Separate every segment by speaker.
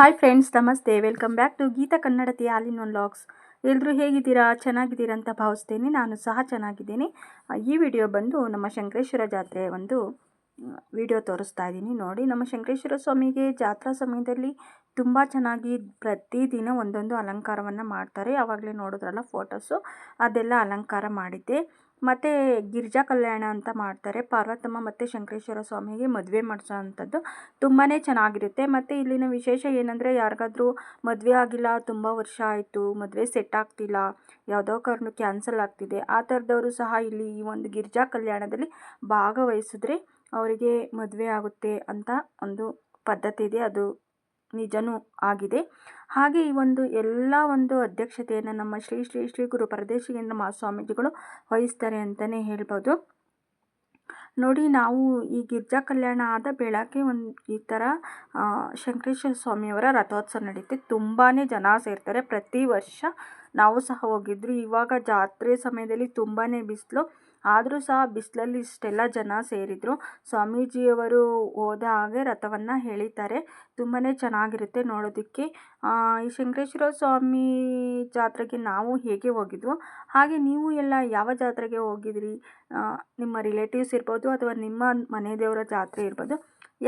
Speaker 1: Hi friends ನಮಸ್ತೆ. Welcome back to Geetha Kannadathi all in one vlogs ಎಲ್ಲರೂ ಹೇಗಿದ್ದೀರಾ? ಚೆನ್ನಾಗಿದ್ದೀರಾ ಅಂತ ಭಾವಿಸ್ತೇನೆ. ನಾನು ಸಹ ಚೆನ್ನಾಗಿದ್ದೀನಿ. ಈ ವಿಡಿಯೋ ಬಂದು ನಮ್ಮ ಶಂಕರೇಶ್ವರ ಜಾತ್ರೆ ಒಂದು ವಿಡಿಯೋ ತೋರಿಸ್ತಾ ಇದ್ದೀನಿ. ನೋಡಿ, ನಮ್ಮ ಶಂಕರೇಶ್ವರ ಸ್ವಾಮಿಗೆ ಜಾತ್ರಾ ಸಮಯದಲ್ಲಿ ತುಂಬ ಚೆನ್ನಾಗಿ ಪ್ರತಿದಿನ ಒಂದೊಂದು ಅಲಂಕಾರವನ್ನು ಮಾಡ್ತಾರೆ. ಆವಾಗಲೇ ನೋಡಿದ್ರಲ್ಲ ಫೋಟೋಸು ಅದೆಲ್ಲ ಅಲಂಕಾರ ಮಾಡಿದ್ದೆ. ಮತ್ತು ಗಿರಿಜಾ ಕಲ್ಯಾಣ ಅಂತ ಮಾಡ್ತಾರೆ. ಪಾರ್ವತಮ್ಮ ಮತ್ತು ಶಂಕರೇಶ್ವರ ಸ್ವಾಮಿಗೆ ಮದುವೆ ಮಾಡಿಸೋ ಅಂಥದ್ದು ತುಂಬಾ ಚೆನ್ನಾಗಿರುತ್ತೆ. ಮತ್ತು ಇಲ್ಲಿನ ವಿಶೇಷ ಏನಂದರೆ ಯಾರಿಗಾದ್ರೂ ಮದುವೆ ಆಗಿಲ್ಲ, ತುಂಬ ವರ್ಷ ಆಯಿತು, ಮದುವೆ ಸೆಟ್ ಆಗ್ತಿಲ್ಲ, ಯಾವುದೋ ಕಾರಣ ಕ್ಯಾನ್ಸಲ್ ಆಗ್ತಿದೆ, ಆ ಥರದವರು ಸಹ ಇಲ್ಲಿ ಈ ಒಂದು ಗಿರಿಜಾ ಕಲ್ಯಾಣದಲ್ಲಿ ಭಾಗವಹಿಸಿದ್ರೆ ಅವರಿಗೆ ಮದುವೆ ಆಗುತ್ತೆ ಅಂತ ಒಂದು ಪದ್ಧತಿ ಇದೆ. ಅದು ನಿಜನೂ ಆಗಿದೆ. ಹಾಗೆ ಈ ಒಂದು ಎಲ್ಲ ಒಂದು ಅಧ್ಯಕ್ಷತೆಯನ್ನು ನಮ್ಮ ಶ್ರೀ ಶ್ರೀ ಶ್ರೀ ಗುರು ಪರದೇಶಿಗೇಂದ್ರ ಮಹಾಸ್ವಾಮೀಜಿಗಳು ವಹಿಸ್ತಾರೆ ಅಂತಲೇ ಹೇಳ್ಬೋದು. ನೋಡಿ, ನಾವು ಈ ಗಿರ್ಜಾ ಕಲ್ಯಾಣ ಆದ ಬೆಳಗ್ಗೆ ಒಂದು ಈ ಥರ ಶಂಕರೇಶ್ವರ ಸ್ವಾಮಿಯವರ ರಥೋತ್ಸವ ನಡೆಯುತ್ತೆ ತುಂಬಾ ಜನ ಸೇರ್ತಾರೆ. ಪ್ರತಿ ವರ್ಷ ನಾವು ಸಹ ಹೋಗಿದ್ರು. ಇವಾಗ ಜಾತ್ರೆ ಸಮಯದಲ್ಲಿ ತುಂಬಾ ಬಿಸಿಲು. ಆದರೂ ಸಹ ಬಿಸಿಲಲ್ಲಿ ಇಷ್ಟೆಲ್ಲ ಜನ ಸೇರಿದರು. ಸ್ವಾಮೀಜಿಯವರು ಹೋದ ಹಾಗೆ ರಥವನ್ನು ಎಳಿತಾರೆ. ತುಂಬಾ ಚೆನ್ನಾಗಿರುತ್ತೆ ನೋಡೋದಕ್ಕೆ. ಈ ಶಂಕರೇಶ್ವರ ಸ್ವಾಮಿ ಜಾತ್ರೆಗೆ ನಾವು ಹೇಗೆ ಹೋಗಿದ್ವು, ಹಾಗೆ ನೀವು ಎಲ್ಲ ಯಾವ ಜಾತ್ರೆಗೆ ಹೋಗಿದ್ರಿ? ನಿಮ್ಮ ರಿಲೇಟಿವ್ಸ್ ಇರ್ಬೋದು ಅಥವಾ ನಿಮ್ಮ ಮನೆ ದೇವರ ಜಾತ್ರೆ ಇರ್ಬೋದು,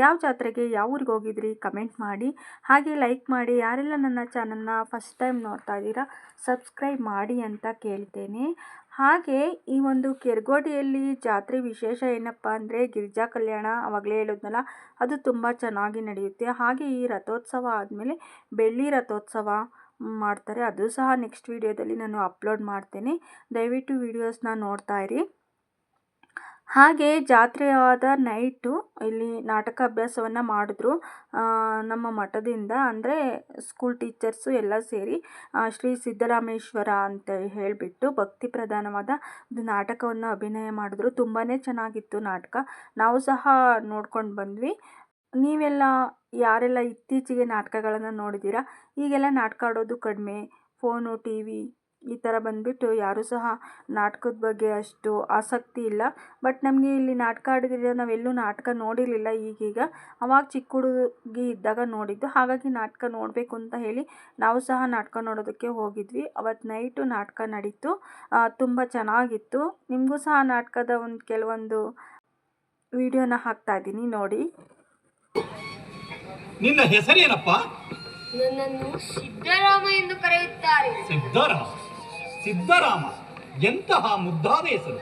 Speaker 1: ಯಾವ ಜಾತ್ರೆಗೆ, ಯಾವ ಊರಿಗೆ ಹೋಗಿದ್ರಿ? ಕಮೆಂಟ್ ಮಾಡಿ. ಹಾಗೆ ಲೈಕ್ ಮಾಡಿ. ಯಾರೆಲ್ಲ ನನ್ನ ಚಾನಲ್ನ ಫಸ್ಟ್ ಟೈಮ್ ನೋಡ್ತಾ ಇದ್ದೀರಾ ಸಬ್ಸ್ಕ್ರೈಬ್ ಮಾಡಿ ಅಂತ ಕೇಳ್ತೇನೆ. ಹಾಗೆ ಈ ಒಂದು ಕೆರ್ಗೋಡಿಯಲ್ಲಿ ಜಾತ್ರೆ ವಿಶೇಷ ಏನಪ್ಪ ಅಂದರೆ ಗಿರಿಜಾ ಕಲ್ಯಾಣ ಅವಾಗಲೇ ಹೇಳಿದ್ನಲ್ಲ, ಅದು ತುಂಬ ಚೆನ್ನಾಗಿ ನಡೆಯುತ್ತೆ. ಹಾಗೆ ಈ ರಥೋತ್ಸವ ಆದಮೇಲೆ ಬೆಳ್ಳಿ ರಥೋತ್ಸವ ಮಾಡ್ತಾರೆ. ಅದು ಸಹ ನೆಕ್ಸ್ಟ್ ವಿಡಿಯೋದಲ್ಲಿ ನಾನು ಅಪ್ಲೋಡ್ ಮಾಡ್ತೇನೆ. ದಯವಿಟ್ಟು ವೀಡಿಯೋಸ್ನ ನೋಡ್ತಾ ಇರಿ. ಹಾಗೆ ಜಾತ್ರೆಯಾದ ನೈಟು ಇಲ್ಲಿ ನಾಟಕ ಅಭ್ಯಾಸವನ್ನು ಮಾಡಿದ್ರು. ನಮ್ಮ ಮಠದಿಂದ ಅಂದರೆ ಸ್ಕೂಲ್ ಟೀಚರ್ಸು ಎಲ್ಲ ಸೇರಿ ಶ್ರೀ ಸಿದ್ದರಾಮೇಶ್ವರ ಅಂತ ಹೇಳಿಬಿಟ್ಟು ಭಕ್ತಿ ಪ್ರಧಾನವಾದ ಒಂದು ನಾಟಕವನ್ನು ಅಭಿನಯ ಮಾಡಿದ್ರು. ತುಂಬಾ ಚೆನ್ನಾಗಿತ್ತು ನಾಟಕ. ನಾವು ಸಹ ನೋಡ್ಕೊಂಡು ಬಂದ್ವಿ. ನೀವೆಲ್ಲ ಯಾರೆಲ್ಲ ಇತ್ತೀಚೆಗೆ ನಾಟಕಗಳನ್ನು ನೋಡಿದ್ದೀರಾ ಈಗೆಲ್ಲ ನಾಟಕ ಆಡೋದು ಕಡಿಮೆ. ಫೋನು ಟಿ ವಿ ಈ ಥರ ಬಂದುಬಿಟ್ಟು ಯಾರೂ ಸಹ ನಾಟಕದ ಬಗ್ಗೆ ಅಷ್ಟು ಆಸಕ್ತಿ ಇಲ್ಲ. ಬಟ್ ನಮಗೆ ಇಲ್ಲಿ ನಾಟಕ ಆಡಿದ್ರೆ ನಾವೆಲ್ಲೂ ನಾಟಕ ನೋಡಿರಲಿಲ್ಲ ಈಗೀಗ. ಅವಾಗ ಚಿಕ್ಕ ಹುಡುಗಿ ಇದ್ದಾಗ ನೋಡಿದ್ದು. ಹಾಗಾಗಿ ನಾಟಕ ನೋಡಬೇಕು ಅಂತ ಹೇಳಿ ನಾವು ಸಹ ನಾಟಕ ನೋಡೋದಕ್ಕೆ ಹೋಗಿದ್ವಿ. ಅವತ್ತು ನೈಟು ನಾಟಕ ನಡೀತು. ತುಂಬ ಚೆನ್ನಾಗಿತ್ತು. ನಿಮಗೂ ಸಹ ನಾಟಕದ ಒಂದು ಕೆಲವೊಂದು ವಿಡಿಯೋನ ಹಾಕ್ತಾ ಇದ್ದೀನಿ ನೋಡಿ.
Speaker 2: ನಿನ್ನ ಹೆಸರೇನಪ್ಪ?
Speaker 3: ನನ್ನನ್ನು ಸಿದ್ದರಾಮ ಎಂದು ಕರೆಯುತ್ತಾರೆ.
Speaker 2: ಸಿದ್ದರಾಮ ಸಿದ್ದರಾಮ ಎಂತಹ ಮುದ್ದಾದ ಹೆಸರು?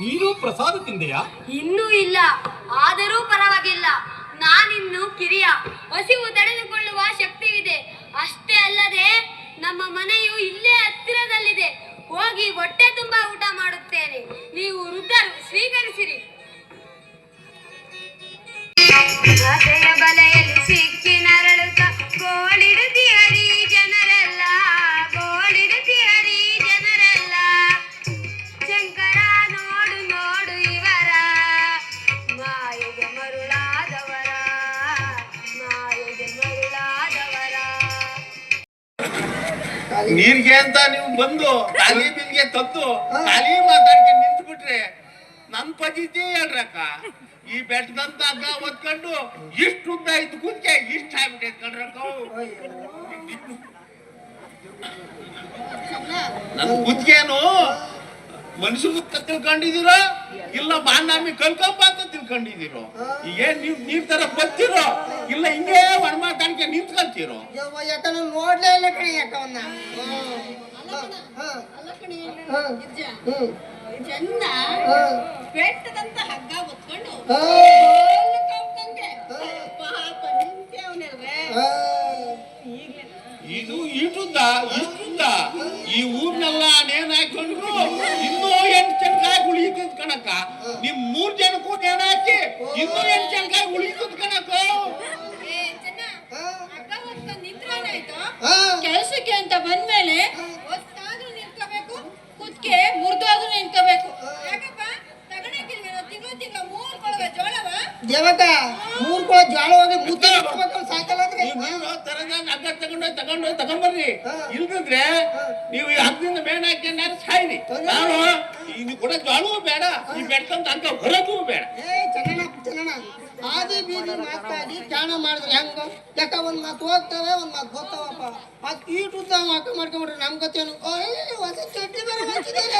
Speaker 2: ನೀನು ಪ್ರಸಾದ ತಿಂದೆಯಾ?
Speaker 3: ಇನ್ನೂ ಇಲ್ಲ. ಆದರೂ ಪರವಾಗಿಲ್ಲ.
Speaker 4: ನೀರ್ಗೆ ಅಂತ ನೀವು ಬಂದು ಖಾಲಿ ಬಿಲ್ಗೆ ತತ್ತು ಖಾಲಿ ಮಾತಾಡ್ಕೊಂಡು ನಿಂತು ಬಿಟ್ರೆ ನನ್ ಪಜಿತಿ ಹೇಳ್ರಕ್ಕ. ಈ ಬೆಟ್ಟದಂತ ಹಗ್ಗ ಒತ್ಕೊಂಡು ಇಷ್ಟು ಉದ್ದ ಇದ್ದು ಕುದ್ಕೆ ಇಷ್ಟ ಆಗ್ಬಿಟ್ಟೈತೆ ಕಣ್ರಕ್ಕ. ನನ್ ಕುದ್ಕೇನು ಮನುಷ್ಯ ತಿಳ್ಕೊಂಡಿದ್ದೀರೋ? ಇಲ್ಲ ಮಾನಾಮಿ ಕಲ್ಕಂಬ ಅಂತ ಏನ್ ನೀವ್ ನೀವ್ ತರ ಬರ್ತಿರೋ? ಇಲ್ಲ ಹಿಂಗೆ ಒಣ ಮಾತಾಡ್ಕೆ ನಿಂತ್ಕೊಂತೀರೋ?
Speaker 5: ಯವ್ವ ಯಾಕಂದ್ರೆ ನೋಡ್ಲೇ ಇಲ್ಲ ಕಣಿ ಯಾಕವನ್ನ?
Speaker 6: ಚಂದ ಬೆಟ್ಟದಂತ ಹಗ್ಗ ಹೊತ್ಕೊಂಡು ಅವನಲ್ವೇ.
Speaker 4: ಇದು ಇಷ್ಟುದ್ದ? ಇಷ್ಟುದ್ದ ಈ ನಿಮ್ ಮೂರ್ ಜನಕ್ಕೂ ನೇಣ ಹಾಕಿ ಇನ್ನೂ ಎಂಟು ಜನಕಾಯಿ ಉಳಿತದ ಕಣಕ್ಕ
Speaker 6: ಕೆಲಸಕ್ಕೆ ಅಂತ ಬಂದ್ಮೇಲೆ ಹೊತ್ತಾದ್ರೂ ನಿಂತ್ಕೋಬೇಕು ಕುತ್ಕೆ ಮುರಿದಾದ್ರೂ ನಿಂತ್ಕೋಬೇಕು. ಯಾಕಪ್ಪ? ತಗೊಂಡಾಕಿಲ್ವೇನೋ ತಿಂಗಳು ತಿಂಗಳು ಮೂರ್ ಕೊಳವೆ ಜೋಳವ?
Speaker 5: ದೇವಕ ಮೂರ್ ಕೊಳ ಜಾಳ ಹೋಗಿ ಮುದ್ದೆ ಕೊಡ್ಬೇಕು ಹೊತ್ತಿಗೆ.
Speaker 4: ನೀವು ತರದ ತಗೊಂಡೋಗಿ ತಗೊಂಡೋಗಿ ತಗೊಂಡ್ಬರ್ರಿ. ಇಲ್ದಿದ್ರೆ ನೀವು ಮೇಣ ಹಾಕಿ ನಾನು ಸಾಯ್ರಿ ನಾನು ಇದು ಕೂಡ ಜ್ವಾಳವೂ ಬೇಡ ಈ ಬೆಡ್ತಂತ ಅಂತ ಹೊರಗೂ ಬೇಡ.
Speaker 5: ಆದಿ ಬೀದಿ ಮಾತಾಡಿ ಚಾಣ ಮಾಡಿದ್ರೆ ಹೆಂಗ? ಯಾಕ ಒಂದ್ ಮಾತು ಹೋಗ್ತವೆ ಒಂದ್ ಮಾತು ಗೊತ್ತಾವಪ್ಪ ಅದ್ ಈಟು ಉದ್ದ ಮಾಡ್ಕೊಂಡ್ಬಿಟ್ರೆ ನಮ್ ಹೊಸ ಚಡ್ಡಿ ಬೇರೆ ಹಾಕಿದ್ದೀರಲ್ಲ.